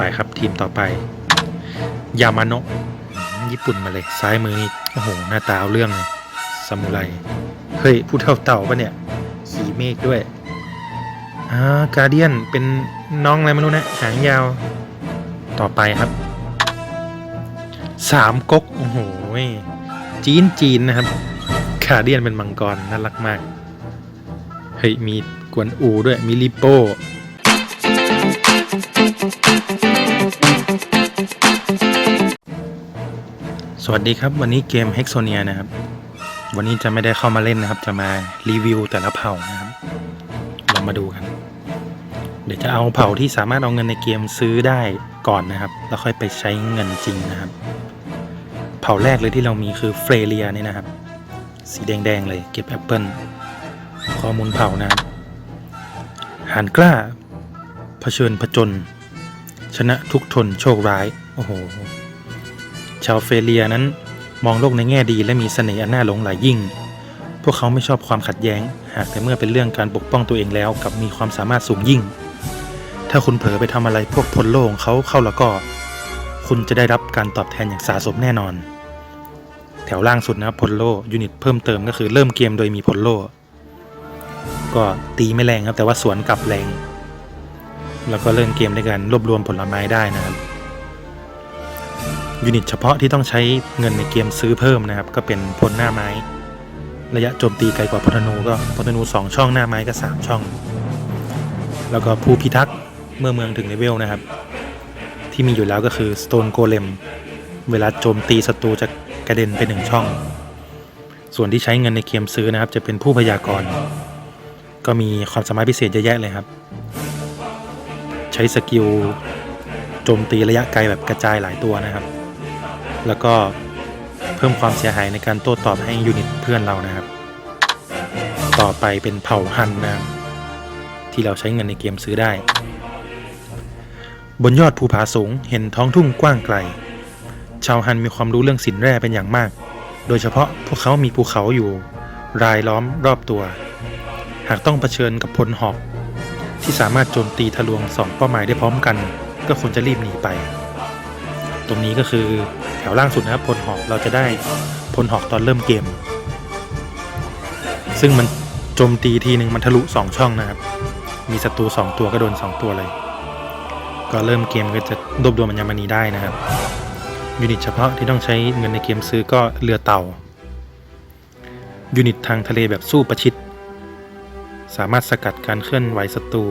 ไปครับทีมต่อไป ยามาโนะญี่ปุ่นมาเลย ซ้ายมือนี่โอ้โห หน้าตาเอาเรื่องเลยซามูไร เฮ้ย ผู้เท่าเต่าปะเนี่ย ขี่เมฆด้วย อ่า การเดียน เป็นน้องอะไรไม่รู้นะ หางยาว ต่อไปครับ สามก๊ก โอ้โห จีนจีนนะครับคาเดียนเป็นมังกร น่ารักมาก เฮ้ย มีกวนอูด้วย มีลิโป้ สวัสดีครับวันนี้เกม h e x o n i a นะครับ วันนี้จะไม่ได้เข้ามาเล่นนะครับ จะมารีวิวแต่ละเผ่านะครับเรามาดูกัน เดี๋ยวจะเอาเผ่าที่สามารถเอาเงินในเกมซื้อได้ก่อนนะครับ แล้วค่อยไปใช้เงินจริงนะครับ เผ่าแรกเลยที่เรามีคือเฟรเลียนี่นะครับ สีแดงๆเลยเก็บแอปเปิลข้อมูลเผ่านะครับหานกล้าเผชิญผจญ ชนะทุกทนโชคร้าย โอ้โห ชาวเฟรเลียนั้นมองโลกในแง่ดีและมีเสน่ห์อันน่าหลงใหลยิ่ง พวกเขาไม่ชอบความขัดแย้ง หากแต่เมื่อเป็นเรื่องการปกป้องตัวเองแล้วกับมีความสามารถสูงยิ่ง ถ้าคุณเผลอไปทำอะไรพวกพลโลงเขาเข้าแล้วก็ คุณจะได้รับการตอบแทนอย่างสาสมแน่นอน แถวล่างสุดนะครับพลโลยูนิตเพิ่มเติมก็คือเริ่มเกมโดยมีพลโลก็ตีไม่แรงครับแต่ว่าสวนกลับแรง แล้วก็เริ่มเกมด้วยการรวบรวมผลไม้ได้นะครับยูนิตเฉพาะที่ต้องใช้เงินในเกมซื้อเพิ่มนะครับ ก็เป็นพลหน้าไม้ ระยะโจมตีไกลกว่าพลธนูก็พลธนู 2 ช่องหน้าไม้ก็ 3 ช่อง แล้วก็ผู้พิทักษ์เมื่อเมืองถึงเลเวลนะครับ ที่มีอยู่แล้วก็คือ Stone Golem เวลาโจมตีศัตรูจะกระเด็นไปหนึ่งช่อง ส่วนที่ใช้เงินในเกมซื้อนะครับ จะเป็นผู้พยากรณ์ก็มีความสามารถพิเศษเยอะแยะเลยครับ ใช้สกิลโจมตีระยะไกลแบบกระจายหลายตัวนะครับ แล้วก็เพิ่มความเสียหายในการโต้ตอบให้ยูนิตเพื่อนเรานะครับ ต่อไปเป็นเผ่าฮันนะครับที่เราใช้เงินในเกมซื้อได้ บนยอดภูผาสูงเห็นท้องทุ่งกว้างไกล ชาวฮันมีความรู้เรื่องสินแร่เป็นอย่างมาก โดยเฉพาะพวกเขามีภูเขาอยู่ รายล้อมรอบตัว หากต้องเผชิญกับพลหอก ที่สามารถโจมตีทะลวงสองเป้าหมายได้พร้อมกัน ก็ควรจะรีบหนีไป ตรงนี้ก็คือแถวล่างสุดนะครับพลหอกเราจะได้พลหอกตอนเริ่มเกม ซึ่งมันโจมตีทีหนึ่งมันทะลุสองช่องนะครับ มีศัตรูสองตัวก็โดนสองตัวเลย ก็เริ่มเกมก็จะรวบรวมอัญมณีได้นะครับยูนิตเฉพาะที่ต้องใช้เงินในเกมซื้อก็เรือเต่ายูนิตทางทะเลแบบสู้ประชิด สามารถสกัดการเคลื่อนไหวศัตรู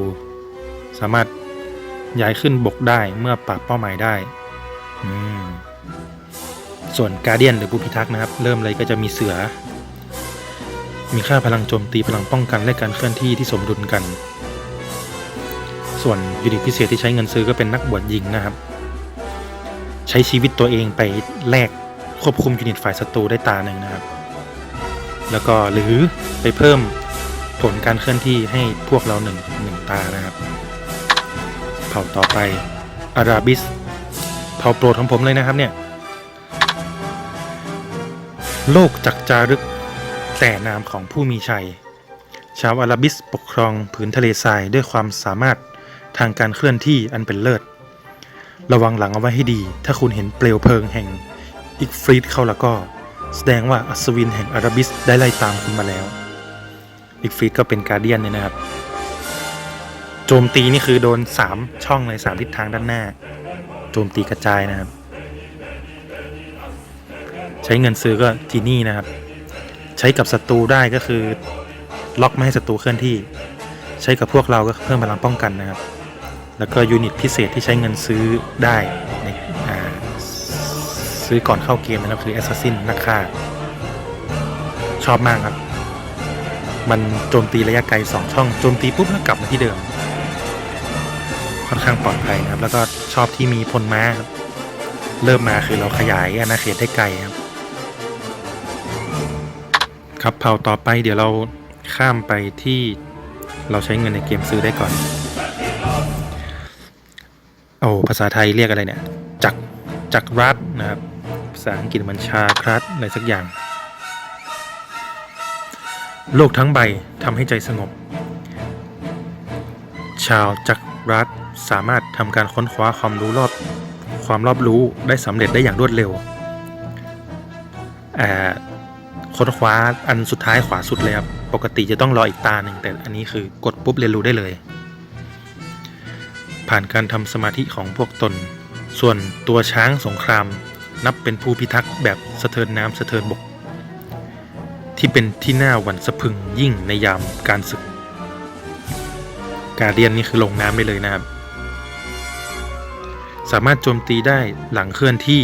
สามารถย้ายขึ้นบกได้เมื่อปราบเป้าหมายได้ส่วนการเดียนหรือผู้พิทักษ์นะครับ เริ่มเลยก็จะมีเสือ มีค่าพลังโจมตีพลังป้องกันและการเคลื่อนที่ที่สมดุลกัน ส่วนยูนิตพิเศษที่ใช้เงินซื้อก็เป็นนักบวชยิงนะครับ ใช้ชีวิตตัวเองไปแลกควบคุมยูนิตฝ่ายศัตรูได้ตาหนึ่งนะครับ แล้วก็หรือไปเพิ่ม ผลการเคลื่อนที่ให้พวกเราหนึ่งหนึ่งตานะครับ เผ่าต่อไปอาราบิส เผ่าโปรดของผมเลยนะครับเนี่ยโลกจักจารึกแต่นามของผู้มีชัย ชาวอาราบิสปกครองผืนทะเลทรายด้วยความสามารถทางการเคลื่อนที่อันเป็นเลิศ ระวังหลังเอาไว้ให้ดี ถ้าคุณเห็นเปลวเพลิงแห่งอิกฟรีดเข้าแล้วก็ แสดงว่าอัศวินแห่งอาราบิสได้ไล่ตามคุณมาแล้ว อิกฟีดก็เป็นการเดียนเนี่ยนะครับ โจมตีนี่คือโดน 3 ช่องเลย3ทิศทางด้านหน้า โจมตีกระจายนะครับ ใช้เงินซื้อก็ทีนี่นะครับ ใช้กับศัตรูได้ก็คือ ล็อกไม่ให้ศัตรูเคลื่อนที่ ใช้กับพวกเราก็เพิ่มพลังป้องกันนะครับ แล้วก็ยูนิตพิเศษที่ใช้เงินซื้อได้ในอ่าซื้อก่อนเข้าเกมนะครับคือแอสซัสซินนักฆ่าชอบมากครับ มันโจมตีระยะไกล 2 ช่องโจมตีปุ๊บแล้วกลับมาที่เดิม ค่อนข้างปลอดภัยนะครับ แล้วก็ชอบที่มีพลม้าครับเริ่มมาคือเราขยายอาณาเขตได้ไกลครับ ครับเผ่าต่อไปเดี๋ยวเราข้ามไปที่เราใช้เงินในเกมซื้อได้ก่อน โอ้ภาษาไทยเรียกอะไรเนี่ย จักรจักรรัฐนะครับ ภาษาอังกฤษมันชาครัฐอะไรสักอย่าง โลกทั้งใบทำให้ใจสงบ ชาวจักรรัฐสามารถทำการค้นคว้าความรู้รอบ ความรอบรู้ได้สำเร็จได้อย่างรวดเร็วค้นคว้าอันสุดท้ายขวาสุดเลยครับ ปกติจะต้องรออีกตาหนึ่งแต่อันนี้คือกดปุ๊บเรียนรู้ได้เลย ผ่านการทำสมาธิของพวกตน ส่วนตัวช้างสงคราม นับเป็นผู้พิทักษ์แบบสะเทินน้ำสะเทินบก ที่เป็นที่น่าหวั่นสะพึงยิ่งในยามการศึก การเดียนนี่คือลงน้ำได้เลยนะครับ สามารถโจมตีได้หลังเคลื่อนที่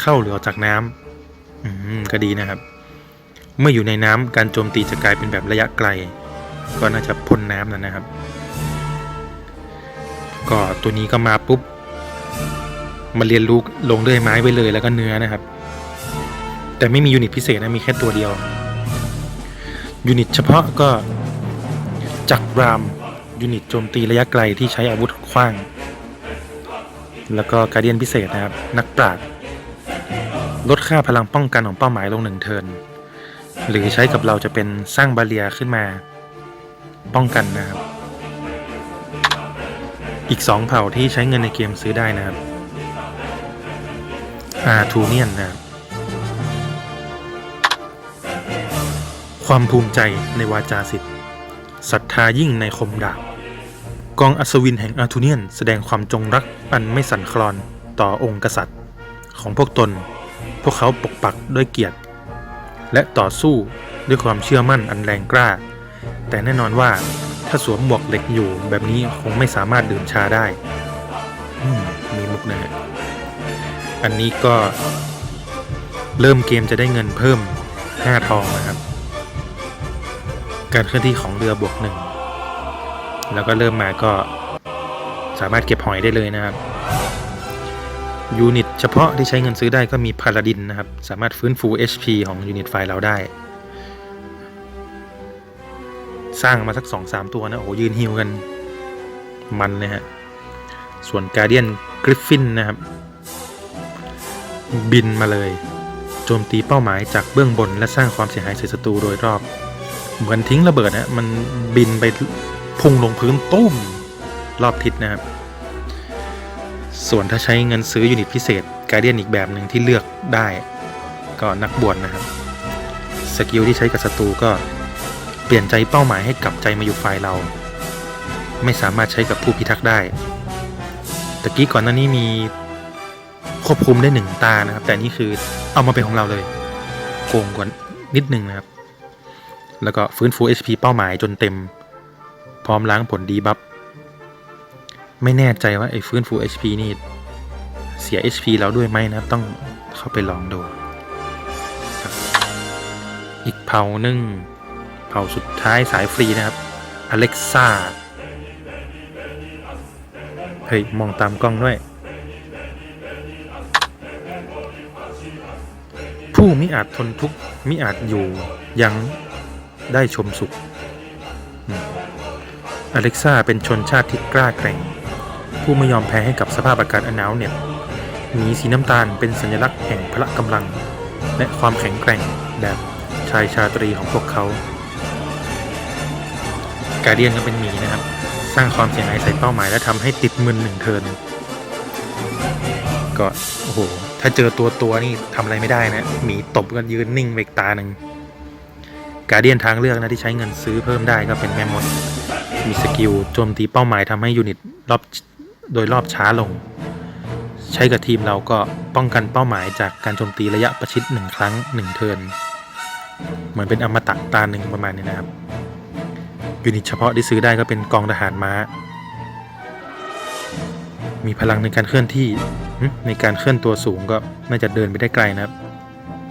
เข้าหรือออกจากน้ำอืมก็ดีนะครับ เมื่ออยู่ในน้ำการโจมตีจะกลายเป็นแบบระยะไกล ก็น่าจะพ้นน้ำแล้วนะครับ ก็ตัวนี้ก็มาปุ๊บมาเรียนรู้ลงด้วยไม้ไปเลยแล้วก็เนื้อนะครับ แต่ไม่มียูนิตพิเศษนะมีแค่ตัวเดียว ยูนิตเฉพาะก็จักรรามยูนิตโจมตีระยะไกลที่ใช้อาวุธขว้าง แล้วก็การเดียนพิเศษนะครับ นักปราชลดค่าพลังป้องกันของเป้าหมายลงหนึ่งเทินหรือใช้กับเราจะเป็นสร้างบาเรียขึ้นมา ป้องกันนะครับ อีก 2 เผ่าที่ใช้เงินในเกมซื้อได้นะครับอาทูเนียนนะครับ ความภูมิใจในวาจาสิทธิ์ศรัทธายิ่งในคมดาบกองอัศวินแห่งอาทูเนียนแสดงความจงรักอันไม่สั่นคลอนต่อองค์กษัตริย์ ของพวกตน พวกเขาปกปักด้วยเกียรติ และต่อสู้ด้วยความเชื่อมั่นอันแรงกล้า แต่แน่นอนว่าถ้าสวมหมวกเหล็กอยู่แบบนี้คงไม่สามารถดื่มชาได้มมีมุกนะฮะอันนี้ก็เริ่มเกมจะได้เงินเพิ่ม 5 ทองนะครับ การเคลื่อนที่ของเรือบวกหนึ่งแล้วก็เริ่มมาก็สามารถเก็บหอยได้เลยนะครับยูนิตเฉพาะที่ใช้เงินซื้อได้ก็มีพาราดินนะครับ สามารถฟื้นฟู HP ของยูนิตไฟเราได้ สร้างมาสัก 2-3 ตัวนะ โอ้ยืนฮิวกัน มันเลยฮะ ส่วนการเดียนกริฟฟินนะครับ บินมาเลย โจมตีเป้าหมายจากเบื้องบนและสร้างความเสียหายใส่ศัตรูโดยรอบ เหมือนทิ้งระเบิดนะมันบินไปพุ่งลงพื้นตุ้มรอบทิศนะครับ ส่วนถ้าใช้เงินซื้อยูนิตพิเศษการเดียนอีกแบบหนึ่งที่เลือกได้ก็นักบวชนะครับ สกิลที่ใช้กับศัตรูก็เปลี่ยนใจเป้าหมายให้กลับใจมาอยู่ฝ่ายเรา ไม่สามารถใช้กับผู้พิทักษ์ได้ตะกี้ก่อนหน้านี้มีควบคุมได้หนึ่งตานะครับ แต่นี่คือเอามาเป็นของเราเลย โกงกว่านิดนึงนะครับ แล้วก็ฟื้นฟู HP เป้าหมายจนเต็ม พร้อมล้างผลดีบัฟไม่แน่ใจว่าไอ้ฟื้นฟู HP นี่ เสีย HP แล้วด้วยไหมนะ ต้องเข้าไปลองดู อีกเผ่าหนึ่งเผ่าสุดท้ายสายฟรีนะครับ อเล็กซ่า เฮ้ย มองตามกล้องด้วย ผู้มิอาจทนทุกข์มิอาจอยู่ยัง ได้ชมสุขอเล็กซ่าเป็นชนชาติที่กล้าแกร่ง ผู้ไม่ยอมแพ้ให้กับสภาพอากาศอันหนาวเหน็บหมีสีน้ำตาลเป็นสัญลักษณ์แห่งพละกำลัง และความแข็งแกร่งแบบชายชาตรีของพวกเขาการเดียนก็เป็นหมีนะครับ สร้างความเสียหายใส่เป้าหมายและทำให้ติดมึนหนึ่งเทิร์นก็โอ้โหถ้าเจอตัวตัวนี่ทำอะไรไม่ได้นะหมีตบกันยืนนิ่งเวกตาหนึ่ง การเดียนทางเลือกนะที่ใช้เงินซื้อเพิ่มได้ก็เป็นแม่มดมีสกิลโจมตีเป้าหมายทำให้ยูนิตรอบโดยรอบช้าลง ใช้กับทีมเราก็ป้องกันเป้าหมายจากการโจมตีระยะประชิดหนึ่งครั้งหนึ่งเทิร์นเหมือนเป็นอมตะตาหนึ่งประมาณนี้นะครับยูนิตเฉพาะที่ซื้อได้ก็เป็นกองทหารม้า มีพลังในการเคลื่อนที่ในการเคลื่อนตัวสูงก็น่าจะเดินไปได้ไกลนะครับ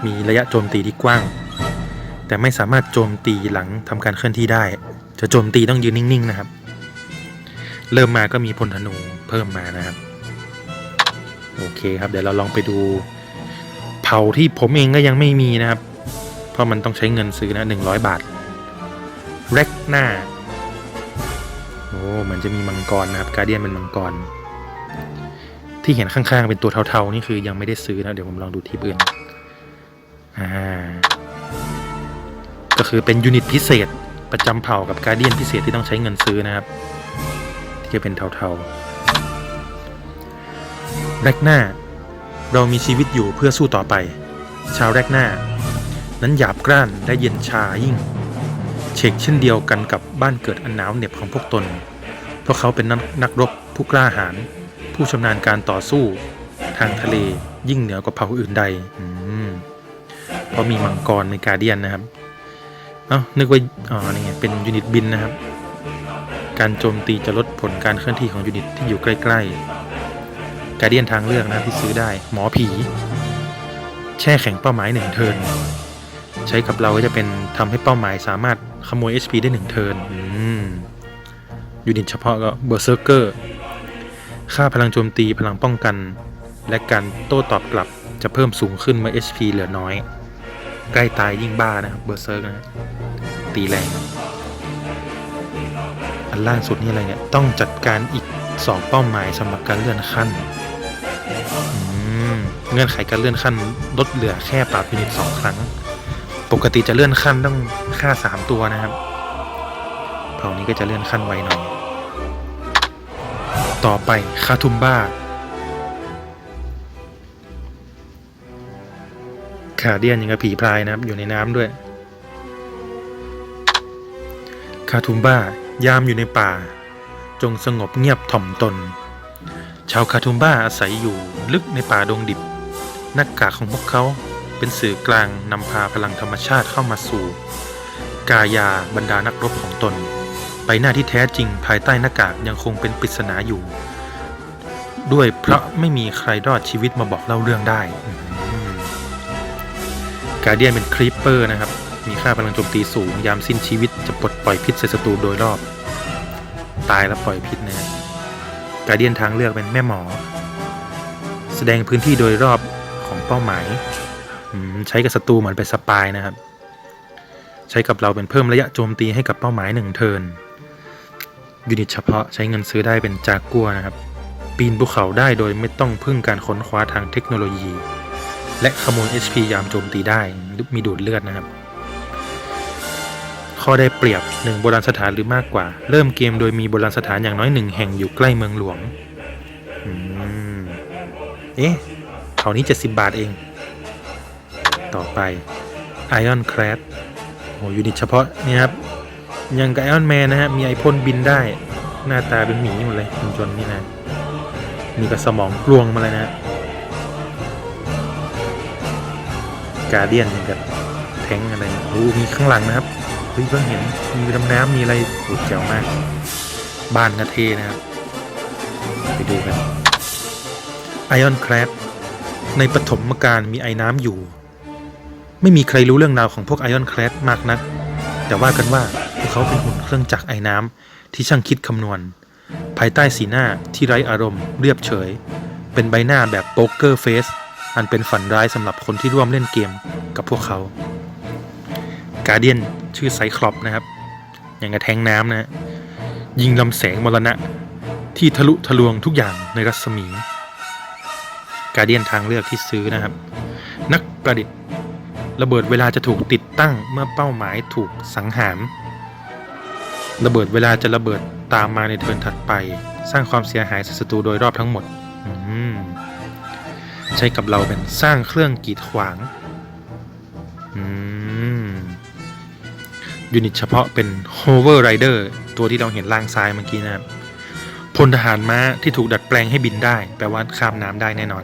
มีระยะโจมตีที่กว้าง แต่ไม่สามารถโจมตีหลังทำการเคลื่อนที่ได้ จะโจมตีต้องยืนนิ่งๆนะครับ เริ่มมาก็มีพลธนูเพิ่มมานะครับ โอเคครับ เดี๋ยวเราลองไปดูเผาที่ผมเองก็ยังไม่มีนะครับ เพราะมันต้องใช้เงินซื้อนะหนึ่งร้อยบาทแร็กหน้าโอ้เหมือนจะมีมังกรนะครับการเดียนเป็นมังกร ที่เห็นข้างๆเป็นตัวเทาๆนี่คือยังไม่ได้ซื้อนะเดี๋ยวผมลองดูทีอื่นอ่า ก็คือเป็นยูนิตพิเศษประจำเผ่ากับการเดียนพิเศษที่ต้องใช้เงินซื้อนะครับ ที่จะเป็นเทาๆแรกหน้า เรามีชีวิตอยู่เพื่อสู้ต่อไป ชาวแรกหน้า นั้นหยาบกร้านและเย็นชายิ่งเชกเช่นเดียวกันกับบ้านเกิดอันหนาวเหน็บของพวกตน เพราะเขาเป็นนักนักรบผู้กล้าหาญผู้ชำนาญการต่อสู้ ทางทะเลยิ่งเหนือกว่าเผ่าอื่นใดเพราะมีมังกรในกาเดียนนะครับ เอ้านึกว่าอ๋อนี่ไงเป็นยูนิตบินนะครับ การโจมตีจะลดผลการเคลื่อนที่ของยูนิตที่อยู่ใกล้ๆกาเดียนทางเลือกนะครับที่ซื้อได้ หมอผี แช่แข็งเป้าหมายหนึ่งเทินใช้กับเราก็จะเป็นทำให้เป้าหมายสามารถขโมย HP ได้หนึ่งเทินยูนิตเฉพาะก็เบอร์เซอร์เกอร์ค่าพลังโจมตีพลังป้องกัน และการโต้ตอบกลับจะเพิ่มสูงขึ้นเมื่อ HP เหลือน้อย ใกล้ตายยิ่งบ้านะครับเบอร์เซอร์นะตีแรง อันล่างสุดนี่อะไรเนี่ย ต้องจัดการอีก 2 เป้าหมายสำหรับการเลื่อนขั้นเงื่อนไขการเลื่อนขั้นลดเหลือแค่ปราบยูนิตสองครั้ง ปกติจะเลื่อนขั้นต้องค่า3ตัวนะครับเผ่านี้ก็จะเลื่อนขั้นไวหน่อย ต่อไปคาทุมบ้า ขาเดียนยังกับผีพรายนะครับ อยู่ในน้ำด้วย คาทุมบ้ายามอยู่ในป่า จงสงบเงียบถ่อมตน ชาวคาทุมบ้าอาศัยอยู่ลึกในป่าดงดิบ หน้ากากของพวกเขาเป็นสื่อกลางนำพาพลังธรรมชาติเข้ามาสู่ กายาบรรดานักรบของตน ใบหน้าที่แท้จริงภายใต้หน้ากากยังคงเป็นปริศนาอยู่ ด้วยเพราะไม่มีใครรอดชีวิตมาบอกเล่าเรื่องได้ กาเดียนเป็นครีปเปอร์นะครับ มีค่าพลังโจมตีสูง ยามสิ้นชีวิตจะปลดปล่อยพิษใส่ศัตรูโดยรอบ ตายแล้วปล่อยพิษนะฮะกาเดียนทางเลือกเป็นแม่หมอ แสดงพื้นที่โดยรอบของเป้าหมายใช้กับศัตรูเหมือนเป็นสปายนะครับ ใช้กับเราเป็นเพิ่มระยะโจมตีให้กับเป้าหมายหนึ่งเทิร์นยูนิตเฉพาะใช้เงินซื้อได้เป็นจากัวนะครับ ปีนภูเขาได้โดยไม่ต้องพึ่งการค้นคว้าทางเทคโนโลยี และขโมย HP ยามโจมตีได้มีดูดเลือดนะครับ ข้อได้เปรียบหนึ่งโบราณสถานหรือมากกว่า เริ่มเกมโดยมีโบราณสถานอย่างน้อยหนึ่งแห่งอยู่ใกล้เมืองหลวงอเอ๊ะเขานี้ 70 บาทเอง ต่อไป Iron c r a d โอ้ยูนิตเฉพาะนี่ครับ ยังกับ Iron Man นะฮะ มีไอพ่นบินได้ หน้าตาเป็นหมีหมดเลยคุณจนนี่นะ มีกระสมองกลวงมาเลยนะ กาเดียนกับแทงอะไรโอ้มีข้างหลังนะครับเฮ้ยเพิ่งเห็นมีดำน้ำมีอะไรโอ้เจ๋วมาก บ้านกระเทนะครับ ไปดูกันไอออนแครดในปฐมกาลมีไอ้น้ำอยู่ ไม่มีใครรู้เรื่องราวของพวกไอออนแครดมากนัก แต่ว่ากันว่าพวกเขาเป็นหุ่นเครื่องจักรไอ้น้ำที่ช่างคิดคำนวณ ภายใต้สีหน้าที่ไร้อารมณ์เรียบเฉย เป็นใบหน้าแบบโป๊กเกอร์เฟส อันเป็นฝันร้ายสำหรับคนที่ร่วมเล่นเกมกับพวกเขา การเดียนชื่อไซคลอปนะครับ อย่างกระแทงน้ำนะยิงลำแสงมรณะ ที่ทะลุทะลวงทุกอย่างในรัศมี การเดียนทางเลือกที่ซื้อนะครับ นักประดิษฐ์ระเบิดเวลาจะถูกติดตั้งเมื่อเป้าหมายถูกสังหาร ระเบิดเวลาจะระเบิดตามมาในเทิร์นถัดไป สร้างความเสียหายศัตรูโดยรอบทั้งหมด อืม ใช้กับเราเป็นสร้างเครื่องกีดขวางอืมยูนิตเฉพาะเป็น Hover Rider ตัวที่เราเห็นล่างซ้ายเมื่อกี้นะครับพลทหารม้าที่ถูกดัดแปลงให้บินได้ แปลว่าข้ามน้ำได้แน่นอน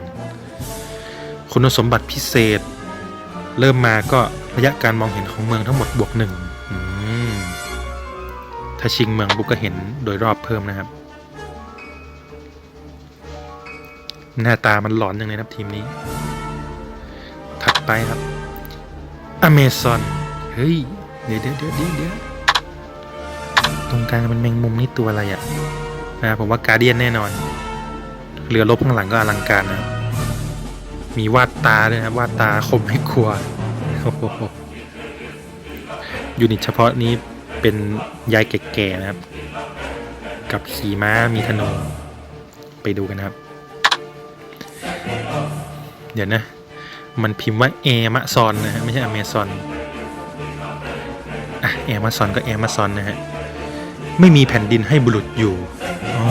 คุณสมบัติพิเศษ เริ่มมาก็ระยะการมองเห็นของเมืองทั้งหมดบวกหนึ่งอืมถ้าชิงเมืองบุกก็เห็นโดยรอบเพิ่มนะครับ หน้าตามันหลอนอย่างเลยครับทีมนี้ ถัดไปครับ Amazon เฮ้ย เดี๋ยวเดี๋ยวเดี๋ยวเดี๋ยวตรงกลางเป็นแมงมุมนี่ตัวอะไรอะ่ะนะผมว่าการเดียนแน่นอน เรือรบข้างหลังก็อลังการนะมีวาดตาด้วยนะครับวาดตาคมให้ครัวยูนิตเฉพาะนี้เป็นยายแก่ๆนะครับ กับขี่ม้ามีธนูไปดูกันนะครับ เดี๋ยวนะ มันพิมพ์ว่าแอมะซอนนะฮะไม่ใช่อเมซอนอะแอมะซอนก็แอมะซอนนะฮะ ไม่มีแผ่นดินให้บุรุษอยู่อ๋อ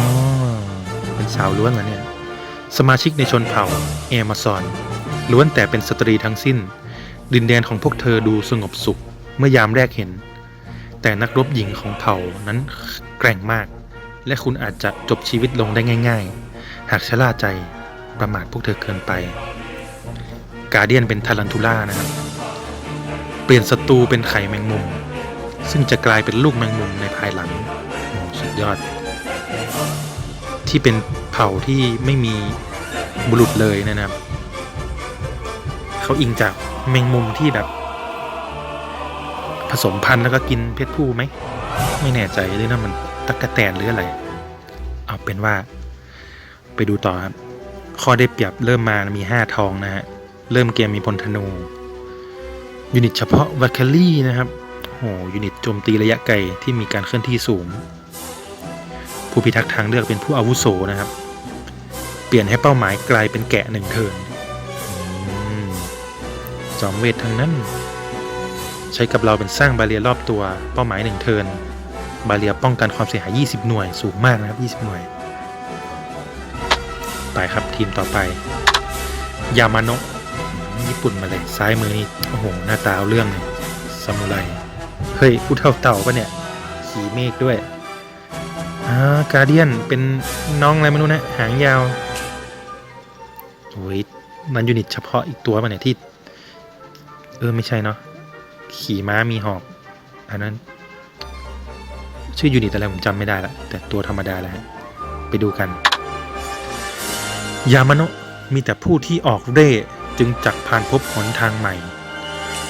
เป็นสาวล้วนเหรอเนี่ย สมาชิกในชนเผ่าแอมะซอนล้วนแต่เป็นสตรีทั้งสิ้น ดินแดนของพวกเธอดูสงบสุขเมื่อยามแรกเห็น แต่นักรบหญิงของเผ่านั้นแกร่งมาก และคุณอาจจะจบชีวิตลงได้ง่าย ๆ หากชะล่าใจประมาทพวกเธอเกินไป กาเดียนเป็นทารันทูล่านะครับ เปลี่ยนศัตรูเป็นไข่แมงมุม ซึ่งจะกลายเป็นลูกแมงมุมในภายหลังโอ้สุดยอด ที่เป็นเผ่าที่ไม่มีบุรุษเลยนะครับ เขาอิงจากแมงมุมที่แบบ ผสมพันธุ์แล้วก็กินเพศผู้ไหม ไม่แน่ใจเลยนะมันตะกะแตนหรืออะไร เอาเป็นว่า ไปดูต่อครับ ข้อได้เปรียบเริ่มมามี5ทองนะฮะ เริ่มเกมมีพลธนู ยูนิตเฉพาะวัคเคลลี่นะครับโอ้ยูนิตโจมตีระยะไกลที่มีการเคลื่อนที่สูง ผู้พิทักษ์ทางเลือกเป็นผู้อาวุโสนะครับ เปลี่ยนให้เป้าหมายกลายเป็นแกะหนึ่งเทินอจอมเวททั้งนั้น ใช้กับเราเป็นสร้างบาเรียรอบตัวเป้าหมายหนึ่งเทินบาเรียป้องกันความเสียหาย 20 หน่วยสูงมากนะครับ 20 หน่วย ไปครับทีมต่อไป ยามาโนะ ญี่ปุ่นมาเลยซ้ายมือนี่โอ้โหหน้าตาเอาเรื่องเลยซามูไรเฮ้ยผู้เท่าเต่าปะเนี่ยขี่เมฆด้วยอ่ากาเดียนเป็นน้องอะไรไม่รู้นะ หางยาวโอ้ยมันยูนิตเฉพาะอีกตัวมันเนี่ยที่ เออไม่ใช่เนาะขี่ม้ามีหอกอันนั้น ชื่อยูนิตอะไรผมจำไม่ได้ละแต่ตัวธรรมดาแหละฮะไปดูกัน ยามาโนะมีแต่ผู้ที่ออกเร่ จึงจักผ่านพบหนทางใหม่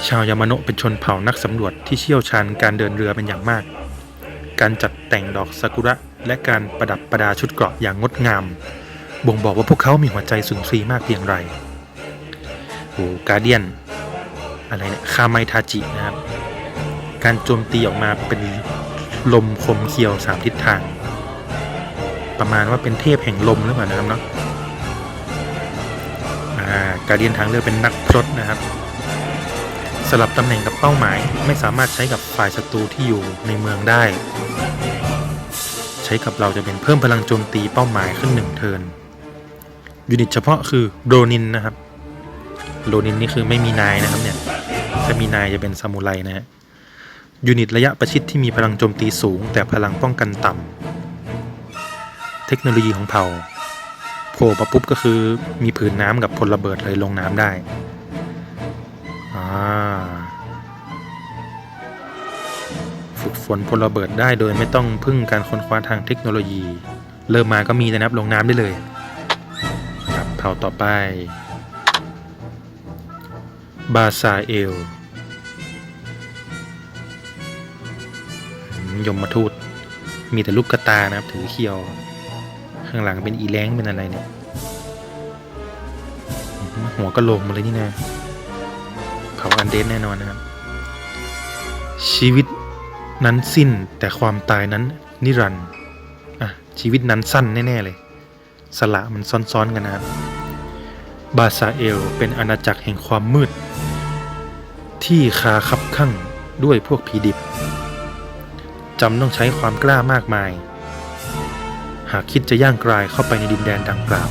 ชาวยามาโนะเป็นชนเผ่านักสำรวจที่เชี่ยวชาญการเดินเรือเป็นอย่างมาก การจัดแต่งดอกซากุระ และการประดับประดาชุดเกราะอย่างงดงาม บ่งบอกว่าพวกเขามีหัวใจสูงสีมากเพียงไรโอ้กาเดียน อะไรเนี่ยคาไมทาจินะครับ การโจมตีออกมาเป็นลมคมเคียวสามทิศทาง ประมาณว่าเป็นเทพแห่งลมหรือเปล่านะครับเนาะ การเดียนทางเลือกเป็นนักพรตนะครับสลับตำแหน่งกับเป้าหมาย ไม่สามารถใช้กับฝ่ายศัตรูที่อยู่ในเมืองได้ ใช้กับเราจะเป็นเพิ่มพลังโจมตีเป้าหมายขึ้นหนึ่งเทิร์นยูนิตเฉพาะคือโรนินนะครับโรนินนี่คือไม่มีนายนะครับเนี่ยถ้ามีนายจะเป็นซามูไรนะฮะยูนิตระยะประชิดที่มีพลังโจมตีสูง แต่พลังป้องกันต่ำเทคโนโลยีของเผ่า โผล่มาปุ๊บก็คือมีผืนน้ำกับพลระเบิดเลยลงน้ำได้ฝึกฝนพลระเบิดได้โดยไม่ต้องพึ่งการค้นคว้าทางเทคโนโลยี เริ่มมาก็มีนะครับลงน้ำได้เลยครับเผ่าต่อไป บาซาเอลยมมาทูตมีแต่ลูกกระตานะครับถือเคียว ข้างหลังเป็นอีแรงเป็นอะไรเนี่ยหัวกะโหลกมาเลยนี่นะเผาอันเดนแน่นอนนะครับ ชีวิตนั้นสิ้นแต่ความตายนั้นนิรันดร์อะชีวิตนั้นสั้นแน่ ๆ เลย สละมันซ้อนๆกันนะครับบาซาเอลเป็นอาณาจักรแห่งความมืด ที่คาคับข้างด้วยพวกผีดิบจำต้องใช้ความกล้ามากมาย หากคิดจะย่างกรายเข้าไปในดินแดนดังกล่าว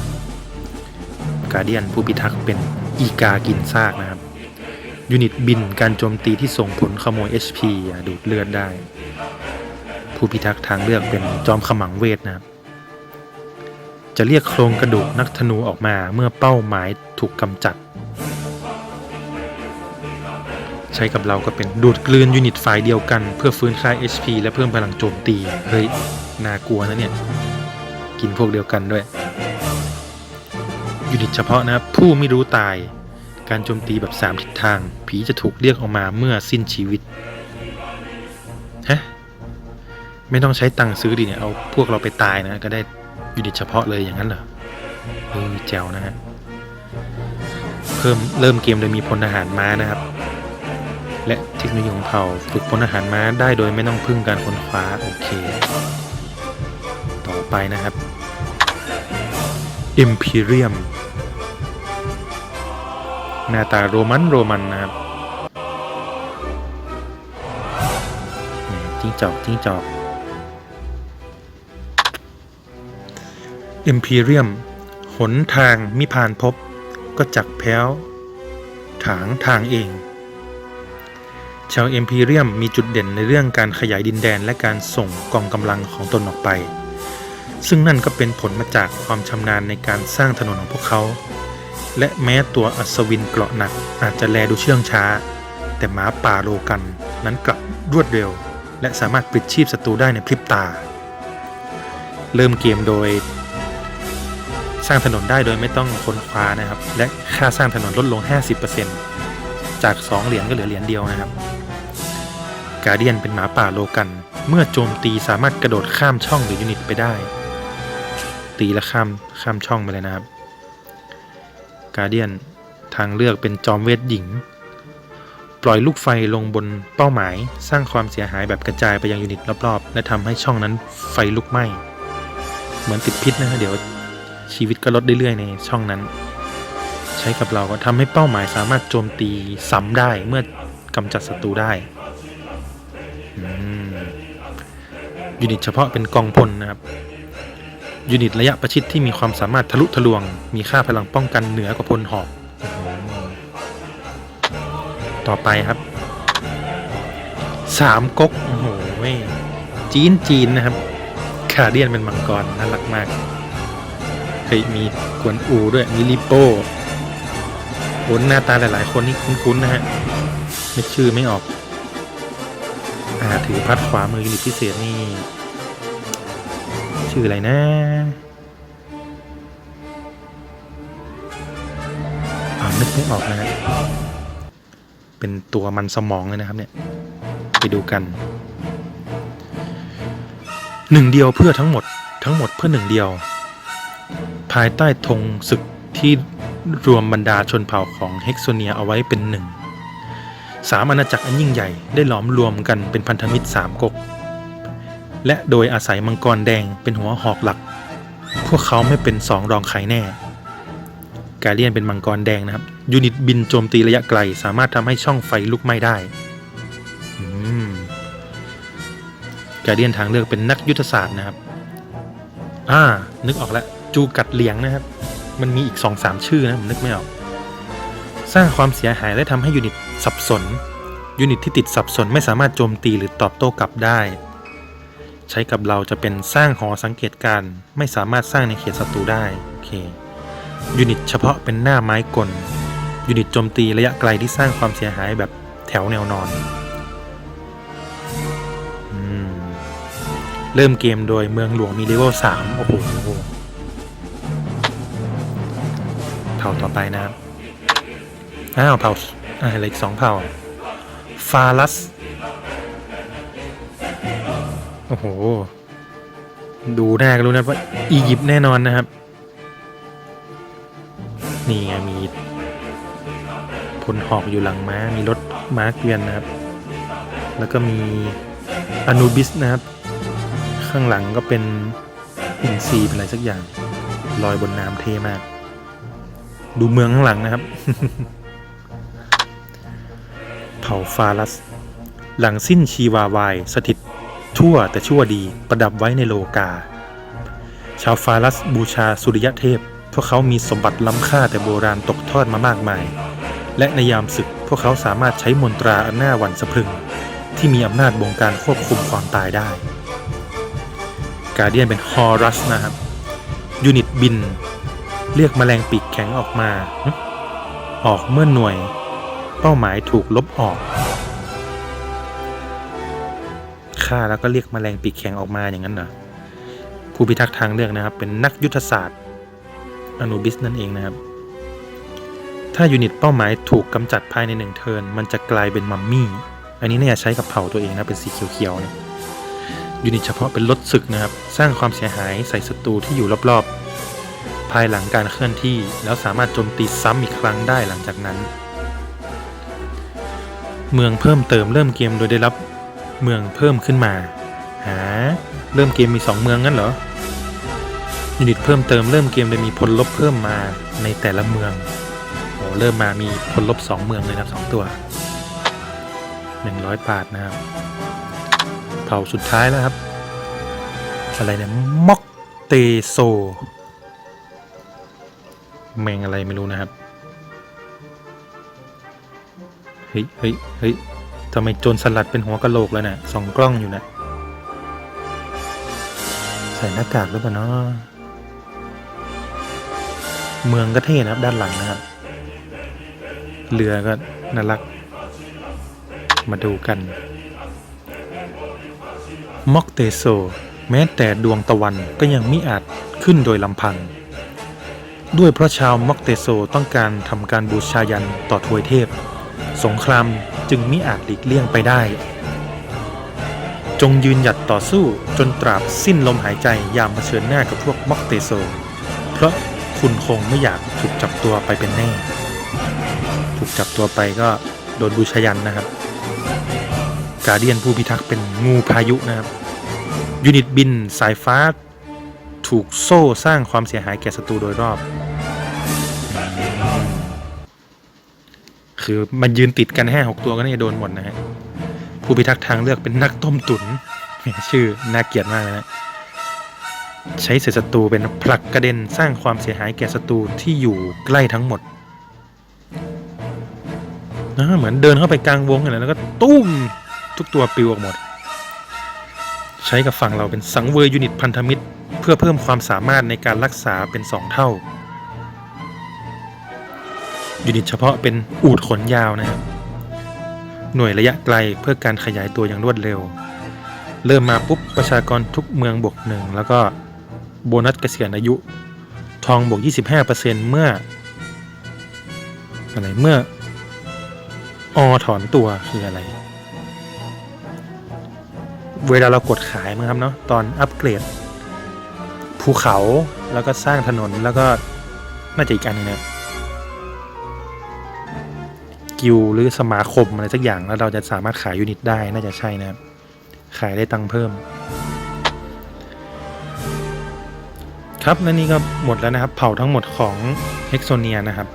กาเดียนผู้พิทักษ์เป็นอีกากินซากนะครับ ยูนิตบินการโจมตีที่ส่งผลขโมย HP ดูดเลือดได้ ผู้พิทักษ์ทางเลือกเป็นจอมขมังเวทนะครับ จะเรียกโครงกระดูกนักธนูออกมาเมื่อเป้าหมายถูกกำจัด ใช้กับเราก็เป็นดูดกลืนยูนิตฝ่ายเดียวกัน เพื่อฟื้นค่า HP และเพิ่มพลังโจมตี เฮ้ย น่ากลัวนะเนี่ย กินพวกเดียวกันด้วย ยูนิตเฉพาะนะครับ ผู้ไม่รู้ตาย การโจมตีแบบสามทิศทาง ผีจะถูกเรียกออกมาเมื่อสิ้นชีวิต ฮะ ไม่ต้องใช้ตังค์ซื้อดิเนี่ย เอาพวกเราไปตายนะ ก็ได้ยูนิตเฉพาะเลยอย่างนั้นเหรอเออแจวนะฮะ เพิ่มเริ่มเกมโดยมีพลทหารม้านะครับ และเทคโนโลยีของเผ่าฝึกพลทหารม้าได้โดยไม่ต้องพึ่งการค้นคว้าโอเค ไปนะครับ Imperium หน้าตาโรมันโรมันนะครับจิ้งจอกจิ้งจอก Imperium โหนทางมิพานพบ ก็จักแพ้ว ถางทางเอง ชาวเอ็มพีเรียมมีจุดเด่นในเรื่องการขยายดินแดนและการส่งกองกำลังของตนออกไป ซึ่งนั่นก็เป็นผลมาจากความชำนาญในการสร้างถนนของพวกเขา และแม้ตัวอัศวินเกราะหนักอาจจะแลดูเชื่องช้า แต่หมาป่าโลกันนั้นกลับรวดเร็ว และสามารถปิดชีพศัตรูได้ในพริบตา เริ่มเกมโดย สร้างถนนได้โดยไม่ต้องค้นคว้านะครับ และค่าสร้างถนนลดลง 50%จาก 2 เหรียญก็เหลือเหรียญเดียวนะครับกาเดียนเป็นหมาป่าโลกัน เมื่อโจมตีสามารถกระโดดข้ามช่องหรือยูนิตไปได้ ตีและข้ามข้ามช่องไปเลยนะครับกาเดียนทางเลือกเป็นจอมเวทหญิง ปล่อยลูกไฟลงบนเป้าหมาย สร้างความเสียหายแบบกระจายไปยังยูนิตรอบๆ และทำให้ช่องนั้นไฟลุกไหม้ เหมือนติดพิษนะฮะเดี๋ยวชีวิตก็ลดเรื่อยๆในช่องนั้น ใช้กับเราก็ทำให้เป้าหมายสามารถโจมตีซ้ำได้เมื่อกำจัดศัตรูได้ยูนิตเฉพาะเป็นกองพลนะครับ ยูนิตระยะประชิดที่มีความสามารถทะลุทะลวง มีค่าพลังป้องกันเหนือกว่าพลหอก ต่อไปครับสามก๊กโอ้โหจีนจีนนะครับ คาเดียนเป็นมังกรน่ารักมากเฮ้ยมีกวนอูด้วยมีลิโป้โหหน้าตาหลาย ๆ คนนี่คุ้น ๆ นะฮะไม่ชื่อไม่ออกอาถือพัดขวามือยูนิตพิเศษนี่ ชื่ออะไรนะอานึกไม่ออกนะฮะเป็นตัวมันสมองเลยนะครับเนี่ย ไปดูกัน หนึ่งเดียวเพื่อทั้งหมด ทั้งหมดเพื่อหนึ่งเดียว ภายใต้ธงศึกที่รวมบรรดาชนเผ่าของเฮกโซเนียเอาไว้เป็นหนึ่งสามอาณาจักรอันยิ่งใหญ่ได้หลอมรวมกันเป็นพันธมิตรสามก๊ก และโดยอาศัยมังกรแดงเป็นหัวหอกหลัก พวกเขาไม่เป็นสองรองใครแน่กาเลียนเป็นมังกรแดงนะครับ ยูนิตบินโจมตีระยะไกล สามารถทำให้ช่องไฟลุกไหม้ได้กาเดียนทางเลือกเป็นนักยุทธศาสตร์นะครับ อ่า นึกออกแล้ว จูกัดเหลียงนะครับ มันมีอีกสองสามชื่อนะผมนึกไม่ออก สร้างความเสียหายและทำให้ยูนิตสับสน ยูนิตที่ติดสับสนไม่สามารถโจมตีหรือตอบโต้กลับได้ ใช้กับเราจะเป็นสร้างหอสังเกตการณ์ไม่สามารถสร้างในเขตศัตรูได้โอเคยูนิตเฉพาะเป็นหน้าไม้กลยูนิตโจมตีระยะไกลที่สร้างความเสียหายแบบแถวแนวนอนอเริ่มเกมโดยเมืองหลวงมีเลเวลสามโอ้โหเผ่าต่อไปนะครับอ้าวเผ่าอ่าเหลืออีกสองเผ่าฟาลัส อ้โห ดูหน้ก็รู้นะว่าอียิปต์แน่นอนนะครับ นี่ไงมีพลหอกอยู่หลังม้า มีรถม้าเกวียนนะครับ แล้วก็มีอนูบิสนะครับ ข้างหลังก็เป็นอินซีเป็นอะไรสักอย่าง ลอยบนน้ำเท่มาก ดูเมืองข้างหลังนะครับ เผ่าฟาลัส หลังสิ้นชีวาวายสถิต ทั่วแต่ชั่วดีประดับไว้ในโลกา ชาวฟาลัสบูชาสุริยเทพ พวกเขามีสมบัติล้ำค่าแต่โบราณตกทอดมามากมาย และในยามศึกพวกเขาสามารถใช้มนตราอันหน่าหวั่นสะพรึง ที่มีอำนาจบงการควบคุมความตายได้ กาเดียนเป็นฮอรัสนะครับ ยูนิตบิน เรียกแมลงปีกแข็งออกมา ออกเมื่อหน่วย เป้าหมายถูกลบออก ฆ่าแล้วก็เรียกแมลงปีกแข็งออกมาอย่างนั้นเหรอผู้พิทักษ์ทางเลือกนะครับ เป็นนักยุทธศาสตร์อนูบิสนั่นเองนะครับ ถ้ายูนิตเป้าหมายถูกกำจัดภายในหนึ่งเทิร์นมันจะกลายเป็นมัมมี่ อันนี้เนี่ยใช้กับเผ่าตัวเองนะเป็นสีเขียวๆเนี่ยยูนิตเฉพาะเป็นรถศึกนะครับ สร้างความเสียหายใส่ศัตรูที่อยู่รอบๆ ภายหลังการเคลื่อนที่แล้วสามารถโจมตีซ้ำอีกครั้งได้หลังจากนั้น เมืองเพิ่มเติมเริ่มเกมโดยได้รับ เมืองเพิ่มขึ้นมาหาเริ่มเกมมี 2 เมืองงั้นเหรอยูนิตเพิ่มเติมเริ่มเกมโดยมีพลลบเพิ่มมาในแต่ละเมืองโอ้เริ่มมามีพลลบ 2 เมืองเลยนะสองตัว 100 บาทนะครับเผ่าสุดท้ายแล้วครับ อะไรเนี่ยม็อกเตโซแมงอะไรไม่รู้นะครับ เฮ้ยเฮ้ยเฮ้ย ทำไมโจรสลัดเป็นหัวกะโหลกแล้วนะ่ะสองกล้องอยู่นะใส่หน้ากากหรือเปล่าเนาะเมืองก็เท่นะครับด้านหลังนะครับ เรือก็น่ารัก มาดูกันมอกเตโซ แม้แต่ดวงตะวันก็ยังมิอาจขึ้นโดยลำพัง ด้วยเพราะชาวมอกเตโซต้องการทำการบูชายันต่อทวยเทพ สงครามจึงมิอาจหลีกเลี่ยงไปได้ จงยืนหยัดต่อสู้จนตราบสิ้นลมหายใจยามเผชิญหน้ากับพวกมอกเตโซ เพราะคุณคงไม่อยากถูกจับตัวไปเป็นแน่ ถูกจับตัวไปก็โดนบูชายันนะครับ กาเดียนผู้พิทักษ์เป็นงูพายุนะครับ ยูนิตบินสายฟ้า ถูกโซ่สร้างความเสียหายแก่ศัตรูโดยรอบ คือมันยืนติดกันแค่หกตัวก็น่าจะโดนหมดนะฮะผู้พิทักษ์ทางเลือกเป็นนักต้มตุนชื่อน่าเกลียดมากเลยนะใช้เศษศัตรูเป็นผลักกระเด็นสร้างความเสียหายแก่ศัตรูที่อยู่ใกล้ทั้งหมดนะเหมือนเดินเข้าไปกลางวงกันแล้วก็ตุ้มทุกตัวปิวออกหมด ใช้กับฝั่งเราเป็นสังเวยยูนิตพันธมิตร เพื่อเพิ่มความสามารถในการรักษาเป็น 2 เท่า ยูนิตเฉพาะเป็นอูดขนยาวนะครับ หน่วยระยะไกลเพื่อการขยายตัวอย่างรวดเร็ว เริ่มมาปุ๊บประชากรทุกเมืองบวกหนึ่งแล้วก็โบนัสเกษียณอายุ ทองบวก 25%เมื่ออะไรเมื่ออถอนตัวคืออะไร เวลาเรากดขายมั้งครับเนาะตอนอัปเกรด ภูเขาแล้วก็สร้างถนนแล้วก็น่าจะอีกอันนึงนะ กิลหรือสมาคมอะไรสักอย่างแล้วเราจะสามารถขายยูนิตได้น่าจะใช่นะครับ ขายได้ตังค์เพิ่ม ครับและนี่ก็หมดแล้วนะครับ เผาทั้งหมดของเฮกโซเนียนะครับ